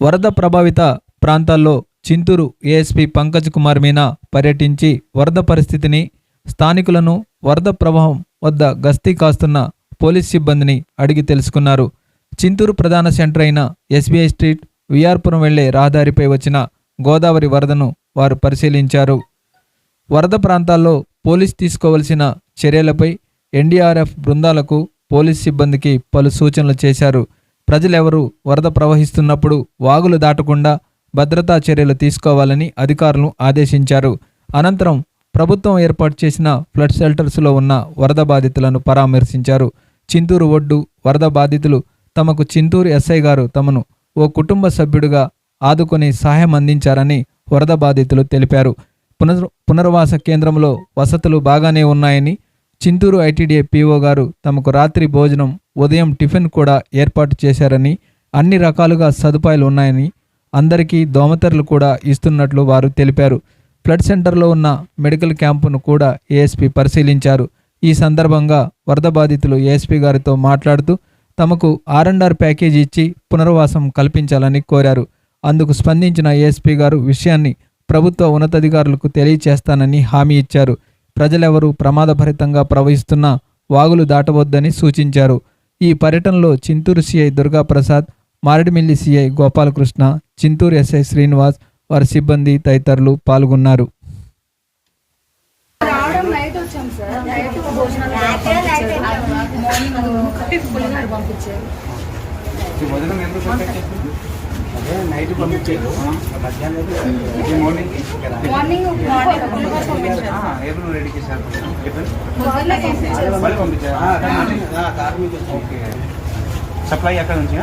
వరద ప్రభావిత ప్రాంతాల్లో చింతూరు ఏఎస్పీ పంకజ్ కుమార్ మీనా పర్యటించి వరద పరిస్థితిని స్థానికులను వరద ప్రవాహం వద్ద గస్తీ కాస్తున్న పోలీస్ సిబ్బందిని అడిగి తెలుసుకున్నారు. చింతూరు ప్రధాన సెంటర్ అయిన ఎస్బీఐ స్ట్రీట్ విఆర్పురం వెళ్ళే రహదారిపై వచ్చిన గోదావరి వరదను వారు పరిశీలించారు. వరద ప్రాంతాల్లో పోలీస్ తీసుకోవలసిన చర్యలపై ఎన్డీఆర్ఎఫ్ బృందాలకు పోలీస్ సిబ్బందికి పలు సూచనలు చేశారు. ప్రజలెవరూ వరద ప్రవహిస్తున్నప్పుడు వాగులు దాటకుండా భద్రతా చర్యలు తీసుకోవాలని అధికారులను ఆదేశించారు. అనంతరం ప్రభుత్వం ఏర్పాటు చేసిన ఫ్లడ్ షెల్టర్స్లో ఉన్న వరద బాధితులను పరామర్శించారు. చింతూరు ఒడ్డు వరద బాధితులు తమకు చింతూరు ఎస్ఐ గారు తమను ఓ కుటుంబ సభ్యుడిగా ఆదుకొని సహాయం అందించారని వరద బాధితులు తెలిపారు. పునర్ పునర్వాస కేంద్రంలో వసతులు బాగానే ఉన్నాయని చింతూరు ఐటీడీఏ పీఓ గారు తమకు రాత్రి భోజనం ఉదయం టిఫిన్ కూడా ఏర్పాటు చేశారని అన్ని రకాలుగా సదుపాయాలు ఉన్నాయని అందరికీ దోమతెరలు కూడా ఇస్తున్నట్లు వారు తెలిపారు. ఫ్లడ్ సెంటర్లో ఉన్న మెడికల్ క్యాంపును కూడా ఏఎస్పీ పరిశీలించారు. ఈ సందర్భంగా వరద బాధితులు ఏఎస్పీ గారితో మాట్లాడుతూ తమకు ఆర్ అండ్ ఆర్ ప్యాకేజీ ఇచ్చి పునర్వాసం కల్పించాలని కోరారు. అందుకు స్పందించిన ఏఎస్పీ గారు విషయాన్ని ప్రభుత్వ ఉన్నతాధికారులకు తెలియచేస్తానని హామీ ఇచ్చారు. ప్రజలెవరూ ప్రమాదభరితంగా ప్రవహిస్తున్న వాగులు దాటవద్దని సూచించారు. ఈ పర్యటనలో Chintoor CI Durgaprasad Maredumilli CI Gopalakrishna Chintoor SI Srinivas వారి సిబ్బంది తదితరులు పాల్గొన్నారు. భోజనం నైట్ పంపించారు. మధ్యాహ్నం మార్నింగ్ ఎప్పుడు రెడీ చేశారు మళ్ళీ పంపించారు. ఓకే సప్లై ఎక్కడ నుంచి?